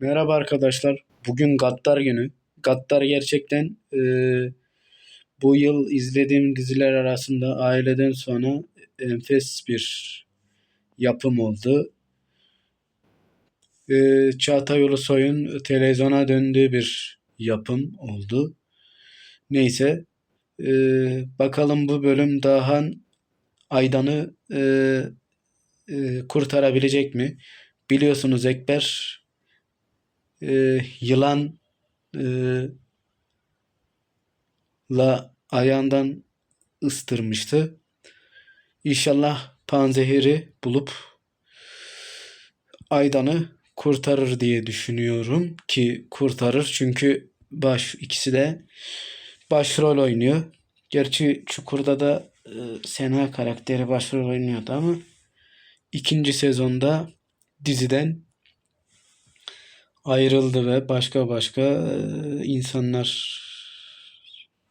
Merhaba arkadaşlar. Bugün Gattar günü. Gattar gerçekten e, bu yıl izlediğim diziler arasında aileden sonra enfes bir yapım oldu. E, Çağatay Ulusoy'un televizyona döndüğü bir yapım oldu. Neyse. e, bakalım bu bölüm Dahan Aydan'ı e, e, kurtarabilecek mi? Biliyorsunuz Ekber e, yılan e, la ayağından ıstırmıştı. İnşallah panzehiri bulup Aydan'ı kurtarır diye düşünüyorum ki kurtarır çünkü baş ikisi de başrol oynuyor. Gerçi Çukur'da da e, Sena karakteri başrol oynuyordu ama ikinci sezonda diziden ayrıldı ve başka başka insanlar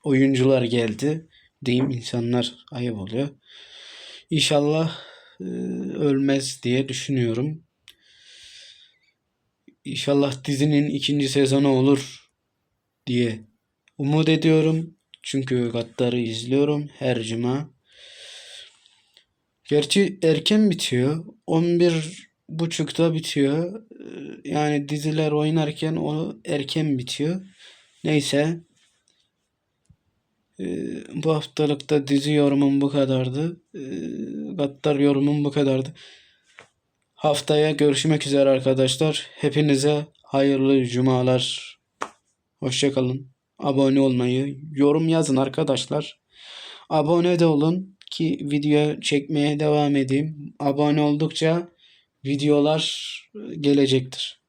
oyuncular geldi diyeyim insanlar ayıp oluyor. İnşallah ölmez diye düşünüyorum. İnşallah dizinin ikinci sezonu olur diye umut ediyorum. Çünkü Gattar'ı izliyorum her cuma. Gerçi erken bitiyor. 11 buçukta bitiyor. Ee, Yani diziler oynarken o erken bitiyor. Neyse. Ee, bu haftalıkta dizi yorumum bu kadardı. Ee, Gattar yorumum bu kadardı. Haftaya görüşmek üzere arkadaşlar. Hepinize hayırlı cumalar. Hoşçakalın. Abone olmayı, yorum yazın arkadaşlar. Abone de olun ki video çekmeye devam edeyim. Abone oldukça videolar gelecektir.